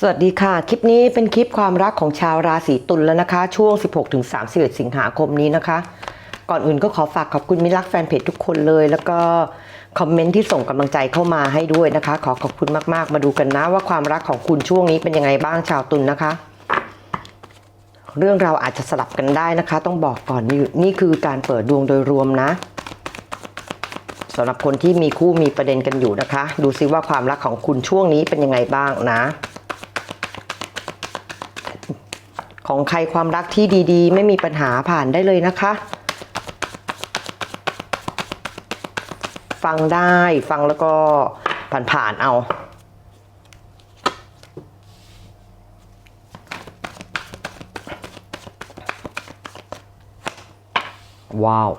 สวัสดีค่ะ คลิปนี้เป็นคลิปความรักของชาวราศีตุลแล้วนะคะ ช่วง 16-31 สิงหาคมนี้นะคะ ก่อนอื่นก็ขอฝากขอบคุณมิตรรักแฟนเพจทุกคนเลย แล้วก็คอมเมนต์ที่ส่งกำลังใจเข้ามาให้ด้วยนะคะ ขอขอบคุณมากๆ มาดูกันนะว่าความรักของคุณช่วงนี้เป็นยังไงบ้างชาวตุลนะคะ เรื่องเราอาจจะสลับกันได้นะคะ ต้องบอกก่อนนี่นี่คือการเปิดดวงโดยรวมนะสำหรับคนที่มีคู่มีประเด็นกันอยู่นะคะ ดูซิว่าความรักของคุณช่วงนี้เป็นยังไงบ้างนะ ของใครความรักที่ดีๆ ไม่มีปัญหาผ่านได้เลยนะคะ ฟังได้ฟังแล้วก็ผ่านๆเอาว้าว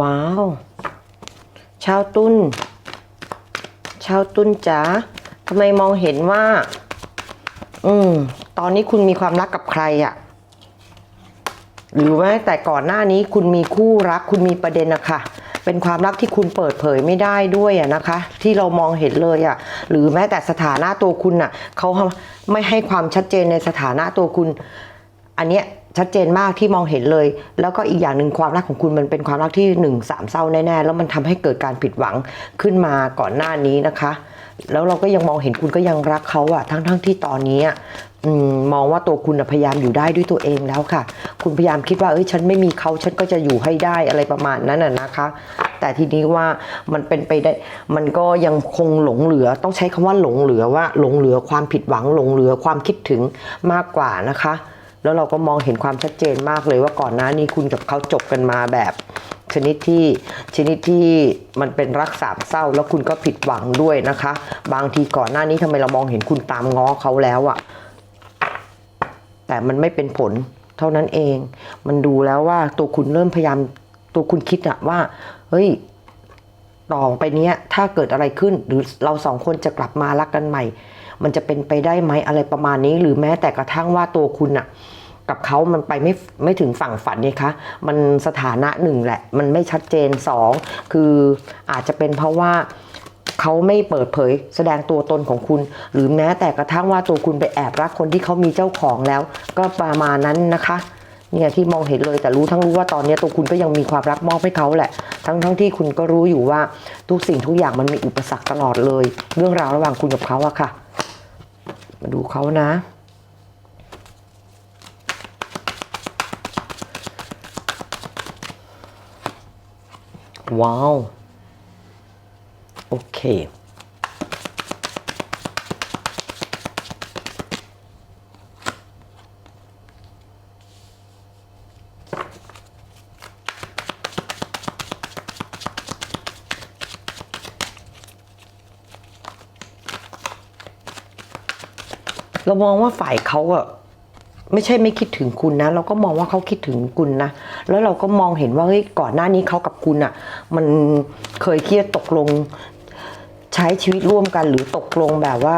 ว้าวชาวตุ้นชาวตุ้นจ๋าทำไมมองเห็นว่า อืม ตอนนี้คุณมีความรักกับใครอะ่ะ หรือว่าแต่ก่อนหน้านี้คุณมีคู่รัก คุณมีประเด็นอะค่ะเป็นความรักที่คุณเปิดเผยไม่ได้ด้วยอะนะคะ ที่เรามองเห็นเลยอะหรือแม้แต่สถานะตัวคุณอะเขาไม่ให้ความชัดเจนในสถานะตัวคุณ อันเนี้ย ชัดเจนมากที่มองเห็นเลย แล้วก็อีกอย่างหนึ่งความรักของคุณมันเป็นความรักที่หนึ่งสามเศร้าแน่ๆแล้วมันทำให้เกิดการผิดหวังขึ้นมาก่อนหน้านี้นะคะ แล้วเราก็ยังมองเห็นคุณก็ยังรักเขาอะทั้งๆทที่ตอนนี้อมองว่าตัวคุณพยายามอยู่ได้ด้วยตัวเองแล้วค่ะ คุณพยายามคิดว่าเอ้ยฉันไม่มีเขาฉันก็จะอยู่ให้ได้อะไรประมาณนั้นน่ะนะคะ แต่ทีนี้ว่ามันเป็นไปได้ มันก็ยังคงหลงเหลือ ต้องใช้คำว่าหลงเหลือว่าหลงเหลือความผิดหวังหลงเหลือความคิดถึงมากกว่านะคะ แล้วเราก็มองเห็นความชัดเจนมากเลยว่าก่อนหน้านี้คุณกับเขาจบกันมาแบบชนิดที่ชนิดที่มันเป็นรักสามเศร้า แล้วคุณก็ผิดหวังด้วยนะคะ บางทีก่อนหน้านี้ทำไมเรามองเห็นคุณตามง้อเขาแล้วอะแต่มันไม่เป็นผลเท่านั้นเอง มันดูแล้วว่าตัวคุณเริ่มพยายามตัวคุณคิดอะว่า เฮ้ยต่อไปเนี้ยถ้าเกิดอะไรขึ้น หรือเราสองคนจะกลับมารักกันใหม่ มันจะเป็นไปได้ไหมอะไรประมาณนี้ หรือแม้แต่กระทั่งว่าตัวคุณอะกับเขามันไปไม่ไม่ถึงฝั่งฝันเนี่ยคะ มันสถานะหนึ่งแหละ มันไม่ชัดเจนสองคืออาจจะเป็นเพราะว่าเขาไม่เปิดเผยแสดงตัวตนของคุณ หรือแม้แต่กระทั่งว่าตัวคุณไปแอบรักคนที่เขามีเจ้าของแล้ว ก็ประมาณนั้นนะคะเนี่ยที่มองเห็นเลยแต่รู้ทั้งรู้ว่าตอนนี้ตัวคุณก็ยังมีความรักมอบให้เขาแหละ ทั้งทั้งที่คุณก็รู้อยู่ว่าทุกสิ่งทุกอย่างมันมีอุปสรรคตลอดเลย เรื่องราวระหว่างคุณกับเขาอะค่ะ มาดูเขานะ ว้าว โอเค เรามองว่าฝ่ายเขาอะไม่ใช่ไม่คิดถึงคุณนะ เราก็มองว่าเขาคิดถึงคุณนะ แล้วเราก็มองเห็นว่าเฮ้ยก่อนหน้านี้เขากับคุณอะมันเคยเครียดตกลงใช้ชีวิตร่วมกันหรือตกลงแบบว่า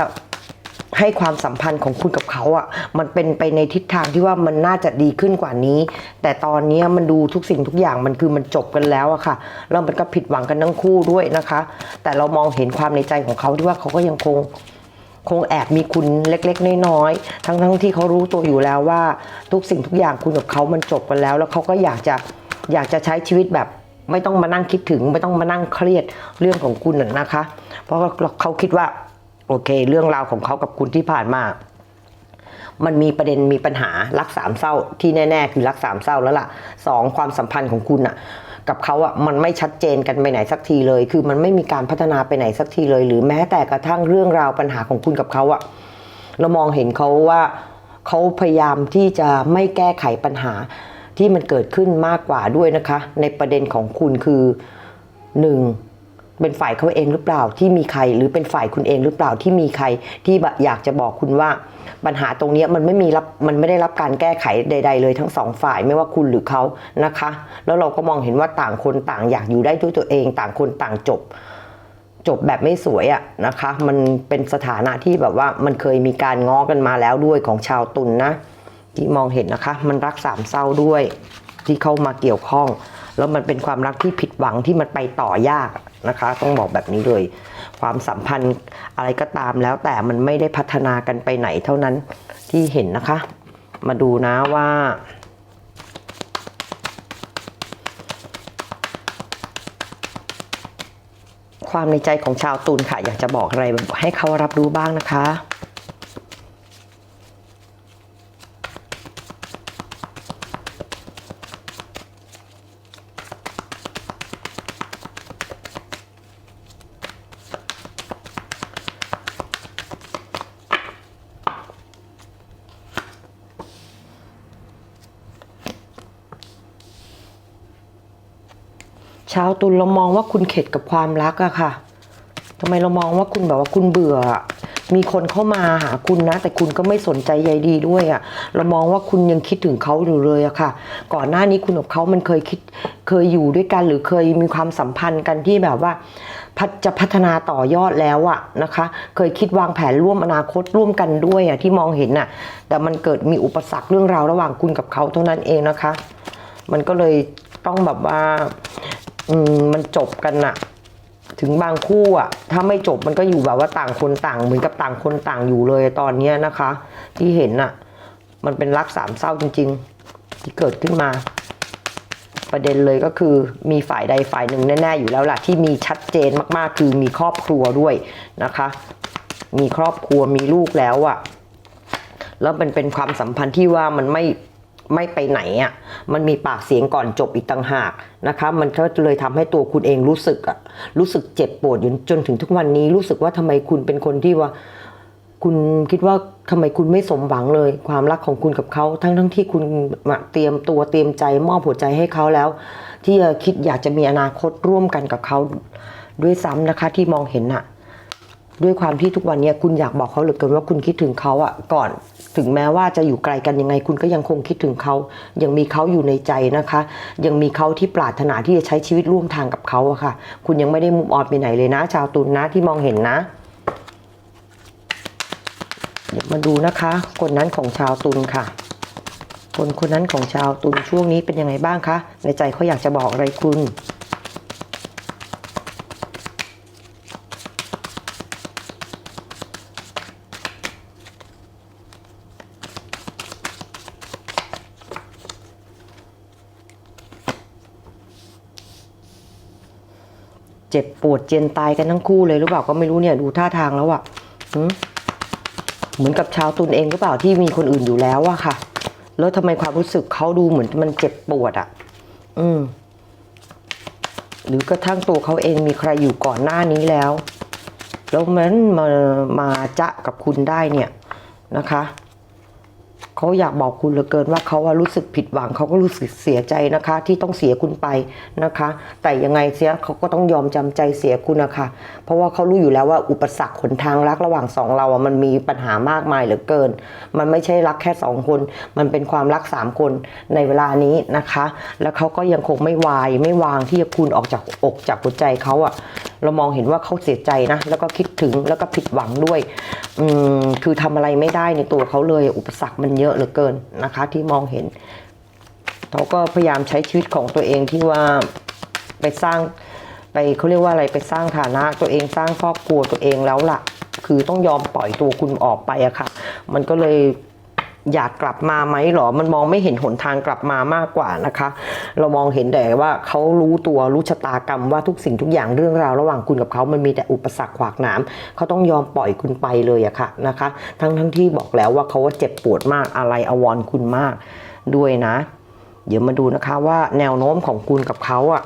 ให้ความสัมพันธ์ของคุณกับเขาอะ่ะ มันเป็นไปในทิศทางที่ว่ามันน่าจะดีขึ้นกว่านี้ แต่ตอนนี้มันดูทุกสิ่งทุกอย่างมันคือมันจบกันแล้วอะค่ะ แล้วมันก็ผิดหวังกันทั้งคู่ด้วยนะคะ แต่เรามองเห็นความในใจของเขาที่ว่าเขาก็ยังคง คงแอบมีคุณเล็กๆ น้อยๆ ทั้งๆที่เขารู้ตัวอยู่แล้วว่า ทุกสิ่งทุกอย่างคุณกับเขามันจบกันแล้ว แล้วเขาก็อยากจะอยากจะใช้ชีวิตแบบไม่ต้องมานั่งคิดถึง ไม่ต้องมานั่งเครียดเรื่องของคุณน่ะนะคะ เพราะเขาคิดว่าโอเค เรื่องราวของเขากับคุณที่ผ่านมา มันมีประเด็นมีปัญหารักสามเศร้าที่แน่ ๆ คือรักสามเศร้าแล้วล่ะสองความสัมพันธ์ของคุณอะ กับเขาอะมันไม่ชัดเจนกันไปไหนสักทีเลย คือมันไม่มีการพัฒนาไปไหนสักทีเลย หรือแม้แต่กระทั่งเรื่องราวปัญหาของคุณกับเขาอะเรามองเห็นเขาว่าเขาพยายามที่จะไม่แก้ไขปัญหาที่มันเกิดขึ้นมากกว่าด้วยนะคะ ในประเด็นของคุณคือหนึ่ง เป็นฝ่ายเขาเองหรือเปล่าที่มีใคร หรือเป็นฝ่ายคุณเองหรือเปล่าที่มีใครที่แบบอยากจะบอกคุณว่า ปัญหาตรงนี้มันไม่มีรับมันไม่ได้รับการแก้ไขใด ๆ เลยทั้งสองฝ่ายไม่ว่าคุณหรือเขานะคะ แล้วเราก็มองเห็นว่าต่างคนต่างอยากอยู่ได้ด้วยตัวเอง ต่างคนต่างจบ จบแบบไม่สวยอะนะคะ มันเป็นสถานะที่แบบว่ามันเคยมีการง้อกันมาแล้วด้วยของชาวตุลนนะที่มองเห็นนะคะ มันรักสามเศร้าด้วยที่เข้ามาเกี่ยวข้อง แล้วมันเป็นความรักที่ผิดหวังที่มันไปต่อยากนะคะ ต้องบอกแบบนี้เลย ความสัมพันธ์อะไรก็ตามแล้วแต่มันไม่ได้พัฒนากันไปไหนเท่านั้นที่เห็นนะคะ มาดูนะว่าความในใจของชาวตุลค่ะ อยากจะบอกอะไรให้เขารับรู้บ้างนะคะ ชาวตุลเรามองว่าคุณเข็ดกับความรักอะค่ะทำไมเรามองว่าคุณแบบว่าคุณเบื่อ มีคนเข้ามาหาคุณนะ แต่คุณก็ไม่สนใจใยดีด้วยอะเรามองว่าคุณยังคิดถึงเขาอยู่เลยอะค่ะ ก่อนหน้านี้คุณกับเขามันเคยคิดเคยอยู่ด้วยกันหรือเคยมีความสัมพันธ์กันที่แบบว่าพัจะพัฒนาต่อยอดแล้วอะนะคะ เคยคิดวางแผนร่วมอนาคตร่วมกันด้วยอะที่มองเห็นน่ะแต่มันเกิดมีอุปสรรคเรื่องราวระหว่างคุณกับเขาเท่านั้นเองนะคะ มันก็เลยต้องแบบว่า อืมมันจบกันน่ะถึงบางคู่อะถ้าไม่จบมันก็อยู่แบบว่าต่างคนต่าง เหมือนกับต่างคนต่างอยู่เลยตอนเนี้ยนะคะ ที่เห็นน่ะมันเป็นรักสามเศร้าจริง ๆ ที่เกิดขึ้นมา ประเด็นเลยก็คือมีฝ่ายใดฝ่ายหนึ่งแน่ๆอยู่แล้วล่ะที่มีชัดเจนมากๆ คือมีครอบครัวด้วยนะคะ มีครอบครัวมีลูกแล้วอะแล้วมันเป็นความสัมพันธ์ที่ว่ามันไม่ ไม่ไปไหนอะ่ะ มันมีปากเสียงก่อนจบอีกต่างหากนะคะ มันก็เลยทำให้ตัวคุณเองรู้สึกอะรู้สึกเจ็บปวดอยู่จนถึงทุกวันนี้รู้สึกว่าทำไมคุณเป็นคนที่ว่า คุณคิดว่าทำไมคุณไม่สมหวังเลย ความรักของคุณกับเขาทั้งทั้งที่คุณเตรียมตัวเตรียมใจมอบหัวใจให้เขาแล้ว ที่จะคิดอยากจะมีอนาคตร่วมกันกับเขาด้วยซ้ำนะคะที่มองเห็นอะด้วยความที่ทุกวันนี้คุณอยากบอกเขาเหลือเกินว่าคุณคิดถึงเขาอะก่อน ถึงแม้ว่าจะอยู่ไกลกันยังไงคุณก็ยังคงคิดถึงเขา ยังมีเขาอยู่ในใจนะคะ ยังมีเขาที่ปรารถนาที่จะใช้ชีวิตร่วมทางกับเขาอะค่ะ คุณยังไม่ได้มุมออนไปไหนเลยนะ ชาวตุลนะที่มองเห็นนะเดี๋ยวมาดูนะคะ คนนั้นของชาวตุลค่ะ คนคนนั้นของชาวตุลช่วงนี้เป็นยังไงบ้างคะในใจเขาอยากจะบอกอะไรคุณ เจ็บปวดเจียนตายกันทั้งคู่เลยหรือเปล่าก็ไม่รู้เนี่ยดูท่าทางแล้วอะเหมือนกับชาวตุนเองหรือเปล่าที่มีคนอื่นอยู่แล้วอะค่ะ แล้วทำไมความรู้สึกเขาดูเหมือนมันเจ็บปวดอะอืม หรือกระทั่งตัวเขาเองมีใครอยู่ก่อนหน้านี้แล้ว แล้วมันมามาจะกับคุณได้เนี่ยนะคะ เขาอยากบอกคุณเหลือเกินว่าเขาว่ารู้สึกผิดหวังเขาก็รู้สึกเสียใจนะคะ ที่ต้องเสียคุณไปนะคะ แต่ยังไงเสียเขาก็ต้องยอมจำใจเสียคุณนะคะ เพราะว่าเขารู้อยู่แล้วว่าอุปสรรคขนทางรักระหว่างสองเราอะมันมีปัญหามากมายเหลือเกิน มันไม่ใช่รักแค่สองคน มันเป็นความรักสามคนในเวลานี้นะคะ แล้วเขาก็ยังคงไม่วายไม่วางที่จะคุณออกจากอกจากหัวใจเขาอะ เรามองเห็นว่าเขาเสียใจนะ แล้วก็คิดถึงแล้วก็ผิดหวังด้วย อืมคือทำอะไรไม่ได้ในตัวเขาเลย อุปสรรคมันเยอะเหลือเกินนะคะ ที่มองเห็นเขาก็พยายามใช้ชีวิตของตัวเองที่ว่าไปสร้างไปเขาเรียกว่าอะไรไปสร้างฐานะตัวเองสร้างครอบครัวตัวเองแล้วล่ะ คือต้องยอมปล่อยตัวคุณออกไปอะค่ะ มันก็เลย อยากกลับมาไหมหรอ มันมองไม่เห็นหนทางกลับมามากกว่านะคะ เรามองเห็นแต่ว่าเขารู้ตัวรู้ชะตากรรมว่าทุกสิ่งทุกอย่างเรื่องราวระหว่างคุณกับเขามันมีแต่อุปสรรคขวากหนามเขาต้องยอมปล่อยคุณไปเลยอะค่ะนะคะ ทั้งทั้งที่บอกแล้วว่าเขาว่าเจ็บปวดมากอะไรอาวรคุณมากด้วยนะ เดี๋ยวมาดูนะคะว่าแนวโน้มของคุณกับเขาอะ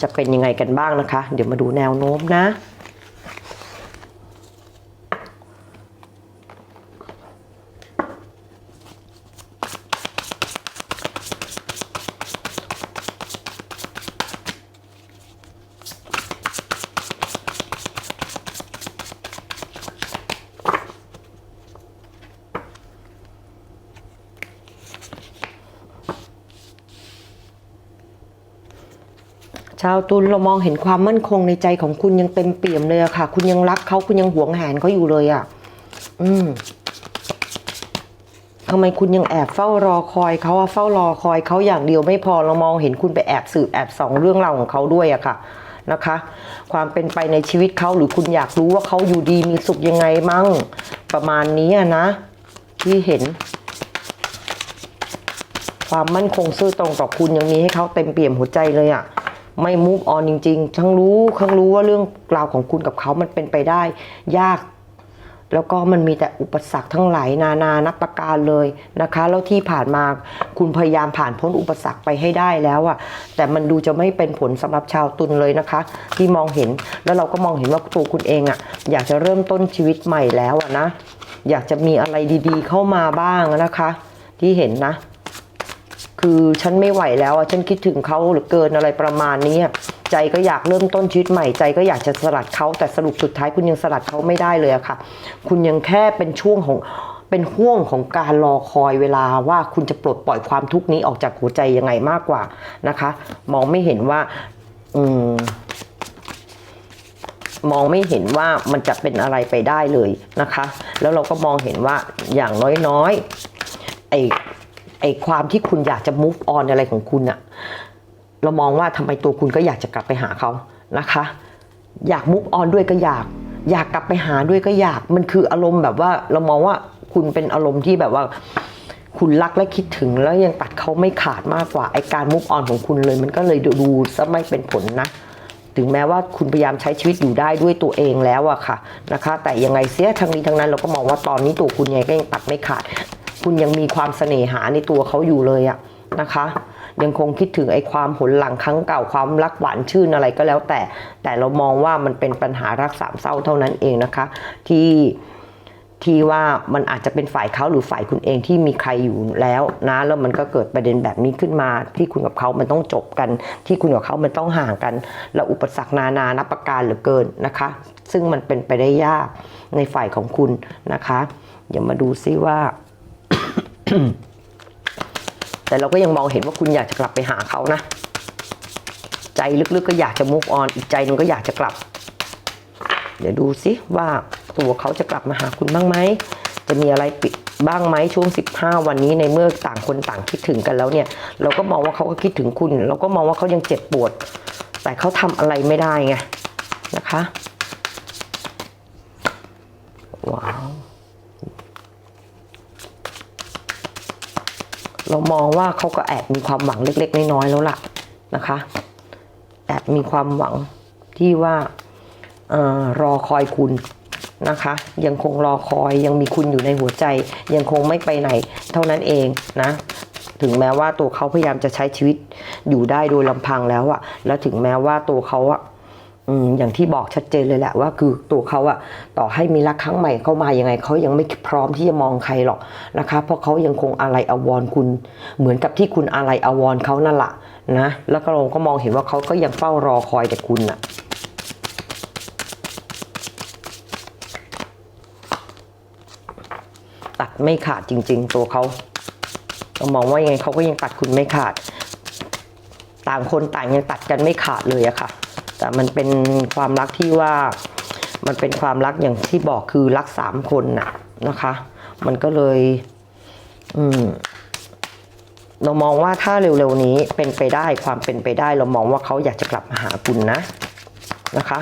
จะเป็นยังไงกันบ้างนะคะ เดี๋ยวมาดูแนวโน้มนะ ชาวตุลเรามองเห็นความมั่นคงในใจของคุณยังเต็มเปี่ยมเลยอะค่ะ คุณยังรักเขาคุณยังหวงแหนเขาอยู่เลยอะอืมทำไมคุณยังแอบเฝ้ารอคอยเขาอะเฝ้ารอคอยเขาอย่างเดียวไม่พอเรามองเห็นคุณไปแอบสืบแอบส่องเรื่องราวของเขาด้วยอะค่ะนะคะ ความเป็นไปในชีวิตเขาหรือคุณอยากรู้ว่าเขาอยู่ดีมีสุขยังไงมั่ง ประมาณนี้อะนะ ที่เห็น ความมั่นคงซื่อตรงต่อคุณยังมีให้เขาเต็มเปี่ยมหัวใจเลยอะ่ะ ไม่มูฟออนจริงๆ ทั้งรู้ทั้งรู้ว่าเรื่องราวของคุณกับเขามันเป็นไปได้ ยาก แล้วก็มันมีแต่อุปสรรคทั้งหลายนานานับประการเลยนะคะ แล้วที่ผ่านมาคุณพยายามผ่านพ้นอุปสรรคไปให้ได้แล้วอะแต่มันดูจะไม่เป็นผลสำหรับชาวตุลเลยนะคะ ที่มองเห็นแล้วเราก็มองเห็นว่าตัวคุณเองอะอยากจะเริ่มต้นชีวิตใหม่แล้วอะนะ อยากจะมีอะไรดี ๆ เข้ามาบ้างนะคะ ที่เห็นนะ คือฉันไม่ไหวแล้วอะฉันคิดถึงเขาเหลือเกินอะไรประมาณนี้ใจก็อยากเริ่มต้นชีวิตใหม่ใจก็อยากจะสลัดเขาแต่สรุปสุดท้ายคุณยังสลัดเขาไม่ได้เลยอะค่ะ คุณยังแค่เป็นช่วงของเป็นห่วงของการรอคอยเวลาว่าคุณจะปลดปล่อยความทุกข์นี้ออกจากหัวใจยังไงมากกว่านะคะ มองไม่เห็นว่า อืมมองไม่เห็นว่ามันจะเป็นอะไรไปได้เลยนะคะ แล้วเราก็มองเห็นว่าอย่างน้อยๆไอ้ อ้ความที่คุณอยากจะ move on อะไรของคุณอะเรามองว่าทำไมตัวคุณก็อยากจะกลับไปหาเขานะคะ อยาก move on ด้วยก็อยาก อยากกลับไปหาด้วยก็อยาก มันคืออารมณ์แบบว่าเรามองว่าคุณเป็นอารมณ์ที่แบบว่า คุณรักและคิดถึงแล้วยังตัดเขาไม่ขาดมากกว่าไอการมุกออนของคุณเลย มันก็เลยดูดูซะไม่เป็นผลนะถึงแม้ว่าคุณพยายามใช้ชีวิตอยู่ได้ด้วยตัวเองแล้วอะค่ะนะคะ แต่ยังไงเสียทั้งนี้ทั้งนั้นเราก็มองว่าตอนนี้ตัวคุณยังไงก็ยังตัดไม่ขาด คุณยังมีความเสน่หาในตัวเขาอยู่เลยอะนะคะ ยังคงคิดถึงไอ้ความหนหลังครั้งเก่าความรักหวานชื่นอะไรก็แล้วแต่ แต่เรามองว่ามันเป็นปัญหารักสามเศร้าเท่านั้นเองนะคะ ที่ที่ว่ามันอาจจะเป็นฝ่ายเขาหรือฝ่ายคุณเองที่มีใครอยู่แล้วนะแล้วมันก็เกิดประเด็นแบบนี้ขึ้นมา ที่คุณกับเขามันต้องจบกัน ที่คุณกับเขามันต้องห่างกัน แล้วอุปสรรคนานานับประการเหลือเกินนะคะ ซึ่งมันเป็นไปได้ยากในฝ่ายของคุณนะคะ เดี๋ยวมาดูซิว่า แต่เราก็ยังมองเห็นว่าคุณอยากจะกลับไปหาเขานะ ใจลึกๆก็อยากจะ move on อีกใจนึงก็อยากจะกลับ เดี๋ยวดูซิว่าตัวเขาจะกลับมาหาคุณบ้างไหม จะมีอะไรปิดบ้างไหมช่วง 15 วันนี้ในเมื่อต่างคนต่างคิดถึงกันแล้วเนี่ย เราก็มองว่าเขาก็คิดถึงคุณ เราก็มองว่าเขายังเจ็บปวด แต่เขาทำอะไรไม่ได้ไงนะคะ ว้าว เรามองว่าเขาก็แอบมีความหวังเล็ก ๆ น้อยๆแล้วล่ะนะคะ แอบมีความหวังที่ว่าออรอคอยคุณนะคะ ยังคงรอคอยยังมีคุณอยู่ในหัวใจ ยังคงไม่ไปไหน เท่านั้นเองนะ ถึงแม้ว่าตัวเขาพยายามจะใช้ชีวิตอยู่ได้โดยลำพังแล้วอะแล้วถึงแม้ว่าตัวเขาอะ อย่างที่บอกชัดเจนเลยแหละว่าคือตัวเขาอะต่อให้มีรักครั้งใหม่เข้ามายังไงเขายังไม่พร้อมที่จะมองใครหรอกนะคะ เพราะเขายังคงอะไรอาวรคุณ เหมือนกับที่คุณอะไรอาวรเขานั่นแหละนะแล้วก็เราก็มองเห็นว่าเขาก็ยังเฝ้ารอคอยแต่คุณอะตัดไม่ขาดจริง ๆ ตัวเขาเรามองว่ายังไงเขาก็ยังตัดคุณไม่ขาด ต่างคนต่างยังตัดกันไม่ขาดเลยอะค่ะ แต่มันเป็นความรักที่ว่ามันเป็นความรักอย่างที่บอกคือรักสามคนน่ะนะคะ มันก็เลย อืมเรามองว่าถ้าเร็วๆนี้เป็นไปได้ความเป็นไปได้ เรามองว่าเขาอยากจะกลับมาหาคุณนะนะคะ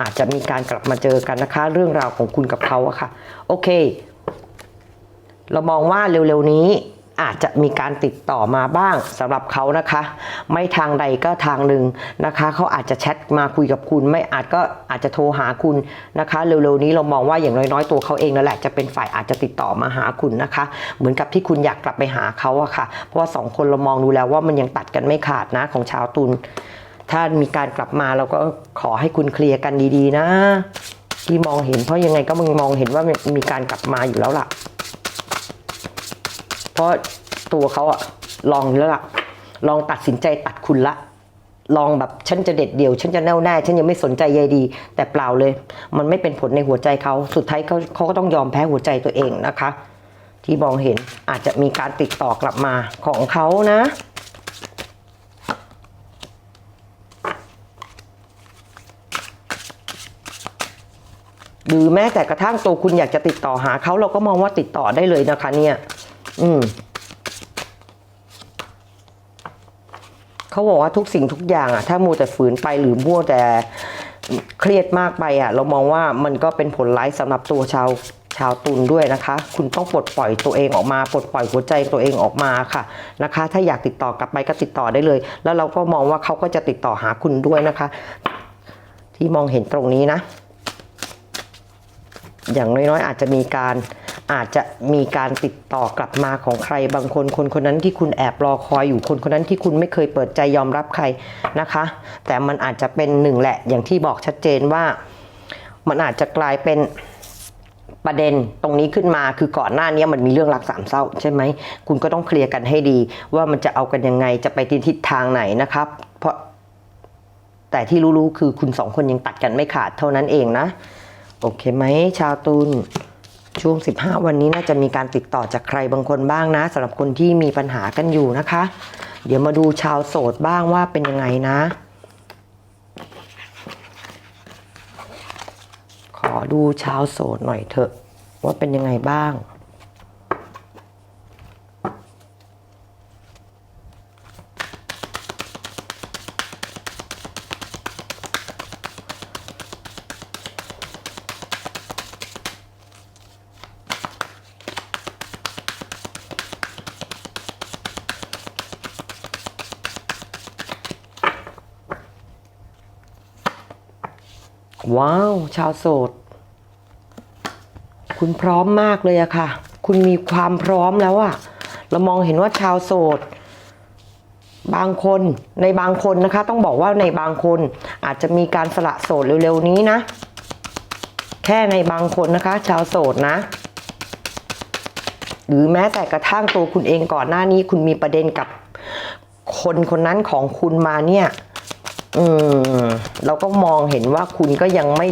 อาจจะมีการกลับมาเจอกันนะคะ เรื่องราวของคุณกับเขาอะค่ะ โอเค เรามองว่าเร็วๆนี้ อาจจะมีการติดต่อมาบ้างสำหรับเขานะคะ ไม่ทางใดก็ทางหนึ่งนะคะ เขาอาจจะแชทมาคุยกับคุณ ไม่อาจก็อาจจะโทรหาคุณนะคะ เร็วๆนี้เรามองว่าอย่างน้อยๆตัวเขาเองนั่นแหละจะเป็นฝ่ายอาจจะติดต่อมาหาคุณนะคะ เหมือนกับที่คุณอยากกลับไปหาเขาอะค่ะ เพราะว่าสองคนเรามองดูแล้วว่ามันยังตัดกันไม่ขาดนะของชาวตุลถ้ามีการกลับมาเราก็ขอให้คุณเคลียร์กันดีๆ นะ ที่มองเห็นเพราะยังไงก็มึงมองเห็นว่ามีการกลับมาอยู่แล้วล่ะ พราะตัวเขาอะลองแล้วล่ะ ลองตัดสินใจตัดคุณละ ลองแบบฉันจะเด็ดเดี่ยว ฉันจะแน่วแน่ ฉันยังไม่สนใจใยดี แต่เปล่าเลย มันไม่เป็นผลในหัวใจเขาสุดท้ายเขาเขาก็ต้องยอมแพ้หัวใจตัวเองนะคะ ที่มองเห็นอาจจะมีการติดต่อกลับมาของเขานะหรือแม้แต่กระทั่งตัวคุณอยากจะติดต่อหาเขาเราก็มองว่าติดต่อได้เลยนะคะเนี่ย อืมเขาบอกว่าทุกสิ่งทุกอย่างอะถ้ามัวแต่ฝืนไปหรือมัวแต่เครียดมากไปอะเรามองว่ามันก็เป็นผลร้ายสำหรับตัวชาวชาวตุลด้วยนะคะ คุณต้องปลดปล่อยตัวเองออกมา ปลดปล่อยหัวใจตัวเองออกมาค่ะนะคะ ถ้าอยากติดต่อกลับไปก็ติดต่อได้เลย แล้วเราก็มองว่าเขาก็จะติดต่อหาคุณด้วยนะคะ ที่มองเห็นตรงนี้นะ อย่างน้อยๆ อาจจะมีการ อาจจะมีการติดต่อกลับมาของใครบางคน คนคนนั้นที่คุณแอบรอคอยอยู่คนคนนั้นที่คุณไม่เคยเปิดใจยอมรับใครนะคะ แต่มันอาจจะเป็นหนึ่งแหละอย่างที่บอกชัดเจนว่า มันอาจจะกลายเป็นประเด็นตรงนี้ขึ้นมาคือก่อนหน้านี้มันมีเรื่องรักสามเศร้าใช่ไหมคุณก็ต้องเคลียร์กันให้ดี ว่ามันจะเอากันยังไงจะไปทิศทางไหนนะครับ เพราะแต่ที่รู้ๆคือคุณสองคนยังตัดกันไม่ขาดเท่านั้นเองนะ โอเคไหมชาวตุล ช่วง 15 วันนี้น่าจะมีการติดต่อจากใครบางคนบ้างนะสำหรับคนที่มีปัญหากันอยู่นะคะ เดี๋ยวมาดูชาวโสดบ้างว่าเป็นยังไงนะ ขอดูชาวโสดหน่อยเถอะว่าเป็นยังไงบ้าง ว้าว ชาวโสด คุณพร้อมมากเลยอะค่ะ คุณมีความพร้อมแล้วอะเรามองเห็นว่าชาวโสด บางคนในบางคนนะคะ ต้องบอกว่าในบางคนอาจจะมีการสละโสดเร็วๆนี้นะ แค่ในบางคนนะคะ ชาวโสดนะหรือแม้แต่กระทั่งตัวคุณเองก่อนหน้านี้ คุณมีประเด็นกับคนคนนั้นของคุณมาเนี่ย อืมเราก็มองเห็นว่าคุณก็ยังไม่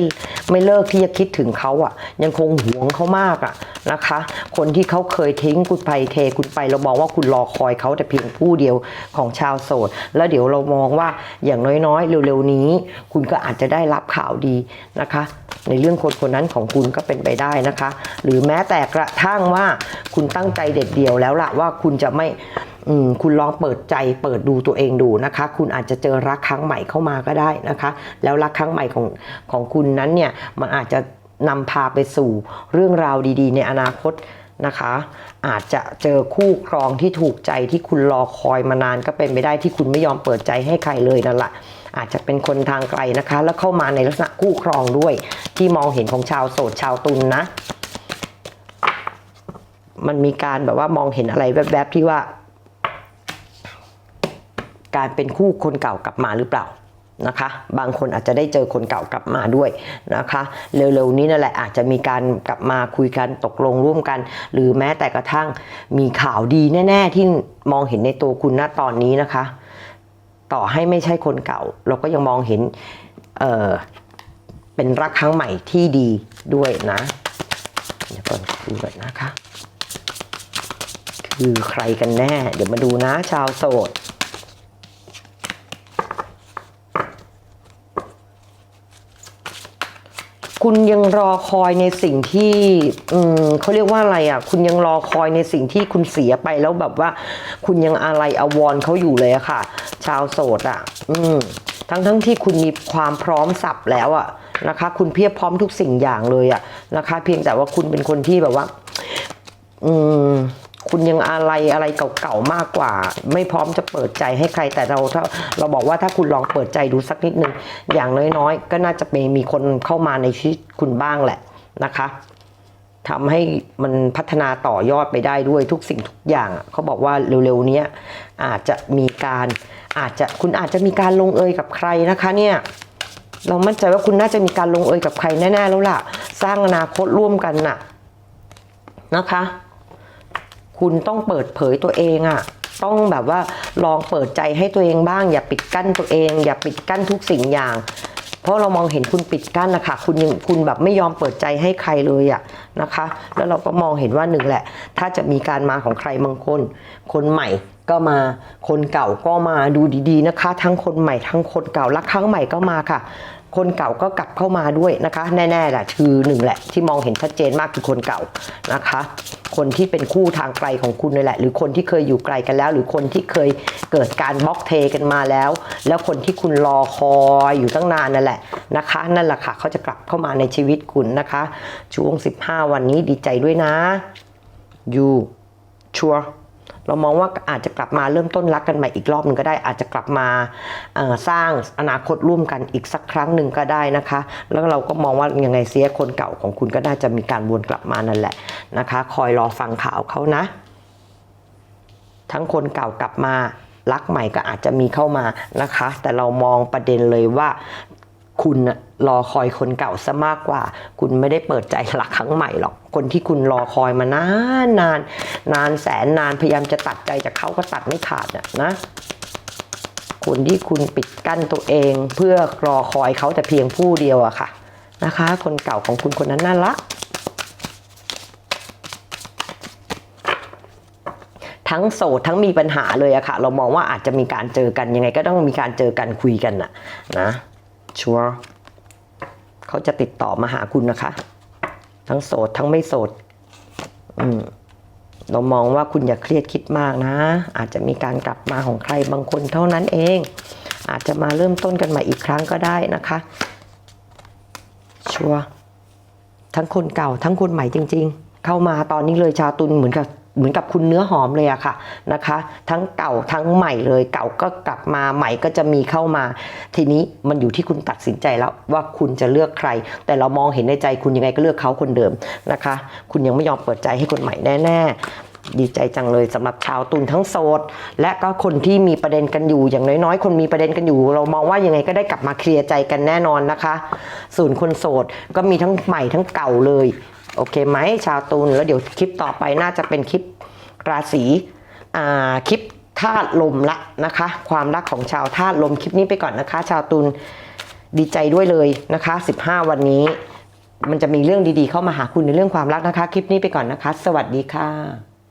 ไม่เลิกที่จะคิดถึงเขาอะ่ะ ยังคงหวงเขามากอะ่ะนะคะ คนที่เขาเคยทิ้งคุณไปเทคุณไป เรามองว่าคุณรอคอยเขาแต่เพียงผู้เดียวของชาวโสด แล้วเดี๋ยวเรามองว่าอย่างน้อยๆ เร็วๆนี้ คุณก็อาจจะได้รับข่าวดีนะคะ ในเรื่องคนคนนั้นของคุณก็เป็นไปได้นะคะ หรือแม้แต่กระทั่งว่าคุณตั้งใจเด็ดเดียวแล้วล่ะว่าคุณจะไม่ คุณลองเปิดใจเปิดดูตัวเองดูนะคะ คุณอาจจะเจอรักครั้งใหม่เข้ามาก็ได้นะคะ แล้วรักครั้งใหม่ของของคุณนั้นเนี่ยมันอาจจะนำพาไปสู่เรื่องราวดีๆ ในอนาคตนะคะ อาจจะเจอคู่ครองที่ถูกใจที่คุณรอคอยมานานก็เป็นไปได้ที่คุณไม่ยอมเปิดใจให้ใครเลยนั่นแหละอาจจะเป็นคนทางไกลนะคะ แล้วเข้ามาในลักษณะคู่ครองด้วย ที่มองเห็นของชาวโสดชาวตุลนนะ มันมีการแบบว่ามองเห็นอะไรแวบๆที่ว่า การเป็นคู่คนเก่ากลับมาหรือเปล่านะคะ บางคนอาจจะได้เจอคนเก่ากลับมาด้วยนะคะ เร็วๆนี้นั่นแหละอาจจะมีการกลับมาคุยกันตกลงร่วมกัน หรือแม้แต่กระทั่งมีข่าวดีแน่ๆ ที่มองเห็นในตัวคุณณตอนนี้นะคะ ต่อให้ไม่ใช่คนเก่า เราก็ยังมองเห็นเออเป็นรักครั้งใหม่ที่ดีด้วยนะเดี๋ยวก่อนดูก่อนนะคะ คือใครกันแน่ เดี๋ยวมาดูนะชาวโสด คุณยังรอคอยในสิ่งที่อืมเขาเรียกว่าอะไรอะ คุณยังรอคอยในสิ่งที่คุณเสียไปแล้วแบบว่า คุณยังอะไรอวรเขาอยู่เลยอะค่ะ ชาวโสดอะ อืมทั้งทั้งที่คุณมีความพร้อมสับแล้วอะนะคะ คุณเพียบพร้อมทุกสิ่งอย่างเลยอะนะคะ เพียงแต่ว่าคุณเป็นคนที่แบบว่า อืม คุณยังอะไรอะไรเก่าๆมากกว่า ไม่พร้อมจะเปิดใจให้ใครแต่เราถ้าเราบอกว่าถ้าคุณลองเปิดใจดูสักนิดนึง อย่างน้อยๆ ก็น่าจะมีมีคนเข้ามาในชีวิตคุณบ้างแหละนะคะทำให้มันพัฒนาต่อยอดไปได้ด้วยทุกสิ่งทุกอย่างเขาบอกว่าเร็วๆนี้อาจจะมีการอาจจะคุณอาจจะมีการลงเอยกับใครนะคะเนี่ยเรามั่นใจว่าคุณน่าจะมีการลงเอยกับใครแน่ๆแล้วล่ะ สร้างอนาคตร่วมกันน่ะนะคะ คุณต้องเปิดเผยตัวเองอะ่ะต้องแบบว่าลองเปิดใจให้ตัวเองบ้าง อย่าปิดกั้นตัวเอง อย่าปิดกั้นทุกสิ่งอย่าง เพราะเรามองเห็นคุณปิดกั้นนะคะคุณยังคุณแบบไม่ยอมเปิดใจให้ใครเลยอะนะคะ แล้วเราก็มองเห็นว่าหนึ่งแหละ ถ้าจะมีการมาของใครบางคน คนใหม่ก็มาคนเก่าก็มาดูดีๆนะคะ ทั้งคนใหม่ทั้งคนเก่าและครั้งใหม่ก็มาค่ะ คนเก่าก็กลับเข้ามาด้วยนะคะ แน่ๆแหละคือหนึ่งแหละที่มองเห็นชัดเจนมากคือคนเก่านะคะ คนที่เป็นคู่ทางไกลของคุณนี่แหละ หรือคนที่เคยอยู่ไกลกันแล้ว หรือคนที่เคยเกิดการบล็อกเทกันมาแล้ว แล้วคนที่คุณรอคอยอยู่ตั้งนานนั่นแหละนะคะ นั่นแหละค่ะเขาจะกลับเข้ามาในชีวิตคุณนะคะ ช่วง 15 วันนี้ดีใจด้วยนะ you ชัวร์ เรามองว่าอาจจะกลับมาเริ่มต้นรักกันใหม่อีกรอบหนึ่งก็ได้ อาจจะกลับมาสร้างอนาคตร่วมกันอีกสักครั้งหนึ่งก็ได้นะคะ แล้วเราก็มองว่ายังไงเสียคนเก่าของคุณก็น่าจะมีการวนกลับมานั่นแหละนะคะ คอยรอฟังข่าวเขานะ ทั้งคนเก่ากลับมารักใหม่ก็อาจจะมีเข้ามานะคะ แต่เรามองประเด็นเลยว่าคุณนะ รอคอยคนเก่าซะมากกว่า คุณไม่ได้เปิดใจรักครั้งใหม่หรอก คนที่คุณรอคอยมานานนานนานแสนนานพยายามจะตัดใจจากเขาก็ตัดไม่ขาดน่ะนะคนที่คุณปิดกั้นตัวเอง เพื่อรอคอยเขาแต่เพียงผู้เดียวอะค่ะนะคะ คนเก่าของคุณคนนั้นน่ารักทั้งโสดทั้งมีปัญหาเลยอะค่ะ เรามองว่าอาจจะมีการเจอกันยังไงก็ต้องมีการเจอกันคุยกันน่ะนะชัวร์ เขาจะติดต่อมาหาคุณนะคะ ทั้งโสดทั้งไม่โสดอืมเรามองว่าคุณอย่าเครียดคิดมากนะ อาจจะมีการกลับมาของใครบางคนเท่านั้นเอง อาจจะมาเริ่มต้นกันใหม่อีกครั้งก็ได้นะคะ ชัวร์ทั้งคนเก่าทั้งคนใหม่จริง ๆ เข้ามาตอนนี้เลยชาวตุลเหมือนกับ เหมือนกับคุณเนื้อหอมเลยอะค่ะนะคะ ทั้งเก่าทั้งใหม่เลย เก่าก็กลับมาใหม่ก็จะมีเข้ามา ทีนี้มันอยู่ที่คุณตัดสินใจแล้วว่าคุณจะเลือกใคร แต่เรามองเห็นในใจคุณยังไงก็เลือกเขาคนเดิมนะคะ คุณยังไม่ยอมเปิดใจให้คนใหม่แน่ๆดีใจจังเลยสำหรับชาวตุลทั้งโสดและก็คนที่มีประเด็นกันอยู่อย่างน้อยๆ คนมีประเด็นกันอยู่ เรามองว่ายังไงก็ได้กลับมาเคลียร์ใจกันแน่นอนนะคะ ส่วนคนโสดก็มีทั้งใหม่ทั้งเก่าเลย โอเคไหมชาวตุลแล้วเดี๋ยวคลิปต่อไปน่าจะเป็นคลิปราศีอ่าคลิปธาตุลมละนะคะ ความรักของชาวธาตุลมคลิปนี้ไปก่อนนะคะ ชาวตุลดีใจด้วยเลยนะคะ 15 วันนี้ มันจะมีเรื่องดีๆเข้ามาหาคุณในเรื่องความรักนะคะ คลิปนี้ไปก่อนนะคะ สวัสดีค่ะ